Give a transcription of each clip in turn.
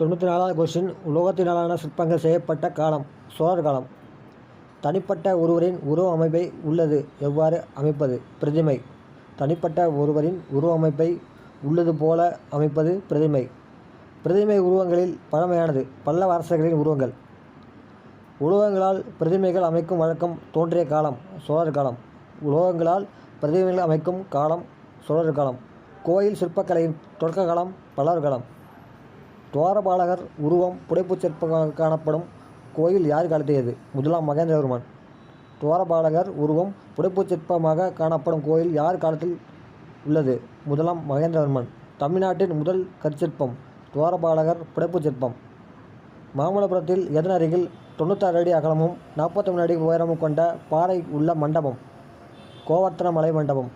தொண்ணூற்றி நாலாவது கொஸ்டின் உலோகத்தினாலான சிற்பங்கள் செய்யப்பட்ட காலம் சோழர் காலம். தனிப்பட்ட ஒருவரின் உருவ அமைப்பை உள்ளது எவ்வாறு அமைப்பது? பிரதிமை. தனிப்பட்ட ஒருவரின் உருவ அமைப்பை உள்ளது போல அமைப்பது பிரதிமை. பிரதிமை உருவங்களில் பழமையானது பல்லவ அரசர்களின் உருவங்கள். உலோகங்களால் பிரதிமைகள் அமைக்கும் வழக்கம் தோன்றிய காலம் சோழர் காலம். உலோகங்களால் பிரதிமைகள் அமைக்கும் காலம் சோழர் காலம். கோயில் சிற்பக்கலையின் தொடக்க காலம் பல்லவர் காலம். துவாரபாலகர் உருவம் புடைப்புச் சிற்பமாக காணப்படும் கோயில் யார் காலத்தியது? முதலாம் மகேந்திரவர்மன் துவாரபாலகர் உருவம் புடைப்புச் சிற்பமாக காணப்படும் கோயில் யார் காலத்தில் உள்ளது? முதலாம் மகேந்திரவர்மன் தமிழ்நாட்டின் முதல் கற்சிற்பம் துவாரபாலகர் புடைப்புச் சிற்பம். மாமல்லபுரத்தில் எதன் அருகில் தொண்ணூத்தாறு அடி அகலமும் நாற்பத்தொன்று அடி உயரமும் கொண்ட பாறை உள்ள மண்டபம்? கோவர்த்தன மலை மண்டபம்.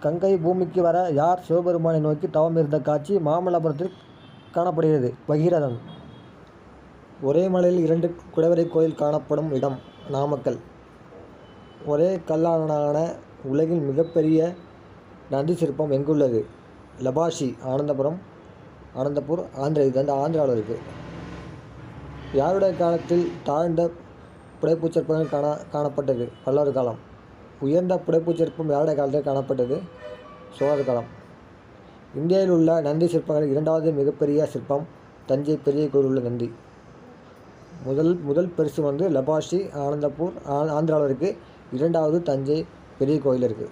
கங்கை பூமிக்கு வர யார் சிவபெருமானை நோக்கி தவம் இருந்த காட்சி மாமல்லபுரத்தில் காணப்படுகிறது. பகீரதன் ஒரே மலையில் இரண்டு குடைவரை கோயில் காணப்படும் இடம் நாமக்கல். ஒரே கல்லாலான உலகின் மிகப்பெரிய நந்தி சிற்பம் எங்குள்ளது? லபாஷி ஆனந்தபுரம் ஆனந்தபூர் ஆந்திர. இது வந்து ஆந்திராவில் இருக்குது யாருடைய காலத்தில் தாழ்ந்த புடைப்பூச்சிற்பங்கள் காண காணப்பட்டது? பல்லவர் காலம். உயர்ந்த புடைப்பூச்சிற்பம் யாருடைய காலத்தில் காணப்பட்டது? சோழர் காலம். இந்தியாவில் உள்ள நந்தி சிற்பங்களில் இரண்டாவது மிகப்பெரிய சிற்பம். தஞ்சை பெரிய கோயில் உள்ள நந்தி. முதல் முதல் பெருசு வந்து லபாஷி ஆனந்தபூர் ஆ ஆந்திராவில் இருக்குது இரண்டாவது தஞ்சை பெரிய கோயில் இருக்குது